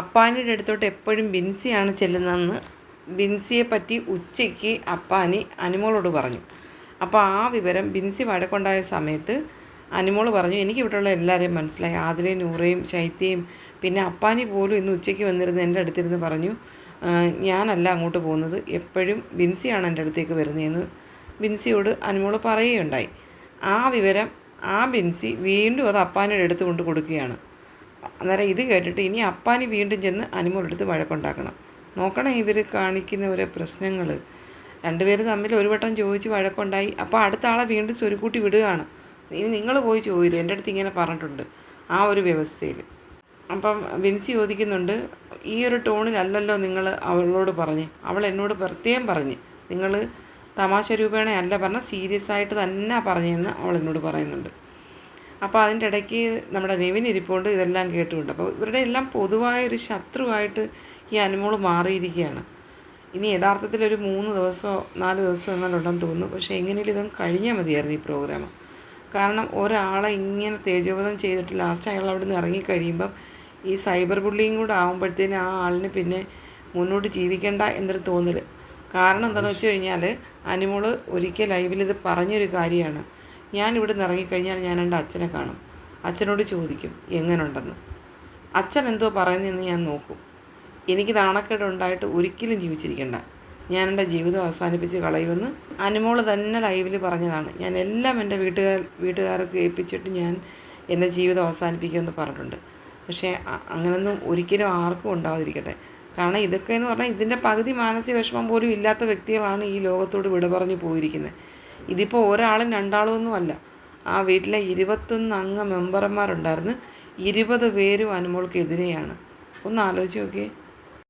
അപ്പാനിയുടെ അടുത്തോട്ട് എപ്പോഴും ബിൻസിയാണ് ചെല്ലുന്നതെന്ന് ബിൻസിയെ പറ്റി ഉച്ചയ്ക്ക് അപ്പാനി അനിമോളോട് പറഞ്ഞു. അപ്പോൾ ആ വിവരം ബിൻസി വഴക്കുണ്ടായ സമയത്ത് അനിമോൾ പറഞ്ഞു എനിക്ക് ഇവിടെയുള്ള എല്ലാവരെയും മനസ്സിലായി. ആദിലയും നൂറയും ശൈത്യയും പിന്നെ അപ്പാനി പോലും ഇന്ന് ഉച്ചയ്ക്ക് വന്നിരുന്ന് എന്റെ അടുത്തിരുന്ന് പറഞ്ഞു ഞാനല്ല അങ്ങോട്ട് പോകുന്നത്. എപ്പോഴും ബിൻസിയാണ് എന്റെ അടുത്തേക്ക് വരുന്നതെന്ന് ബിൻസിയോട് അനിമോൾ പറയുകയുണ്ടായി. ആ വിവരം ആ ബിൻസി വീണ്ടും അത് അപ്പാനിയുടെ അടുത്ത് കൊണ്ട് കൊടുക്കുകയാണ്. അന്നേരം ഇത് കേട്ടിട്ട് ഇനി അപ്പാനി വീണ്ടും ചെന്ന് അനുമോളെടുത്ത് വഴക്കുണ്ടാക്കണം. നോക്കണം ഇവർ കാണിക്കുന്ന ഓരോ പ്രശ്നങ്ങൾ രണ്ടുപേരും തമ്മിൽ ഒരു വട്ടം ചോദിച്ച് വഴക്കുണ്ടായി. അപ്പോൾ അടുത്ത ആളെ വീണ്ടും സ്വരുക്കൂട്ടി വിടുകയാണ്. ഇനി നിങ്ങൾ പോയി ചോദിയില്ല എന്റെ അടുത്ത് ഇങ്ങനെ പറഞ്ഞിട്ടുണ്ട് ആ ഒരു വ്യവസ്ഥയിൽ അപ്പം വിൻസി ചോദിക്കുന്നുണ്ട് ഈ ഒരു ടോണിലല്ലല്ലോ നിങ്ങൾ അവളോട് പറഞ്ഞ്. അവൾ എന്നോട് പ്രത്യേകം പറഞ്ഞ്. നിങ്ങൾ തമാശ രൂപേണ അല്ല പറഞ്ഞ സീരിയസ് ആയിട്ട് തന്നെ പറഞ്ഞെന്ന് അവൾ എന്നോട് പറയുന്നുണ്ട്. അപ്പോൾ അതിന്റെ ഇടയ്ക്ക് നമ്മുടെ നെവിൻ ഇരിപ്പുണ്ട് ഇതെല്ലാം കേട്ടുകൊണ്ട് അപ്പോൾ ഇവരുടെ എല്ലാം പൊതുവായൊരു ശത്രുവായിട്ട് ഈ അനുമോൾ മാറിയിരിക്കുകയാണ്. ഇനി യഥാർത്ഥത്തിൽ ഒരു മൂന്ന് ദിവസമോ നാല് ദിവസമോ എങ്ങാനും ഉണ്ടെന്ന് തോന്നുന്നു. പക്ഷേ എങ്ങനെയും ഇതും കഴിഞ്ഞാൽ മതിയായിരുന്നു ഈ പ്രോഗ്രാം. കാരണം ഒരാളെ ഇങ്ങനെ തേജോവധം ചെയ്തിട്ട് ലാസ്റ്റ് അയാൾ അവിടെ നിന്ന് ഇറങ്ങിക്കഴിയുമ്പം ഈ സൈബർ ബുള്ളിയും കൂടെ ആകുമ്പോഴത്തേന് ആ ആളിന് പിന്നെ മുന്നോട്ട് ജീവിക്കേണ്ട എന്നൊരു തോന്നൽ കാരണം എന്താണെന്ന് വെച്ച് കഴിഞ്ഞാൽ അനിമോൾ ഒരിക്കൽ ലൈവിൽ ഇത് പറഞ്ഞൊരു കാര്യമാണ്. ഞാൻ ഇവിടെ നിന്ന് ഇറങ്ങിക്കഴിഞ്ഞാൽ ഞാൻ എന്റെ അച്ഛനെ കാണും. അച്ഛനോട് ചോദിക്കും എങ്ങനെയുണ്ടെന്ന് അച്ഛൻ എന്തോ പറയുന്നതെന്ന് ഞാൻ നോക്കും. എനിക്ക് നാണക്കേട് ഉണ്ടായിട്ട് ഒരിക്കലും ജീവിച്ചിരിക്കണ്ട. ഞാൻ എന്റെ ജീവിതം അവസാനിപ്പിച്ച് കളയുമെന്ന് അനുമോൾ തന്നെ ലൈവിൽ പറഞ്ഞതാണ്. ഞാൻ എല്ലാം എന്റെ വീട്ടുകാർ വീട്ടുകാർക്ക് ഏൽപ്പിച്ചിട്ട് ഞാൻ എന്റെ ജീവിതം അവസാനിപ്പിക്കുമെന്ന് പറഞ്ഞിട്ടുണ്ട്. പക്ഷേ അങ്ങനൊന്നും ഒരിക്കലും ആർക്കും ഉണ്ടാവാതിരിക്കട്ടെ. കാരണം ഇതൊക്കെ എന്ന് പറഞ്ഞാൽ ഇതിന്റെ പകുതി മാനസിക വിഷമം പോലും ഇല്ലാത്ത വ്യക്തികളാണ് ഈ ലോകത്തോട് വിട പറഞ്ഞു പോയിരിക്കുന്നത്. ഇതിപ്പോൾ ഒരാളും രണ്ടാളും ഒന്നും അല്ല. ആ വീട്ടിലെ ഇരുപത്തൊന്ന് അംഗ മെമ്പർമാരുണ്ടായിരുന്നു. ഇരുപത് പേരും അനുമോൾക്കെതിരെയാണ്. ഒന്ന് ആലോചിച്ച് നോക്കിയേ.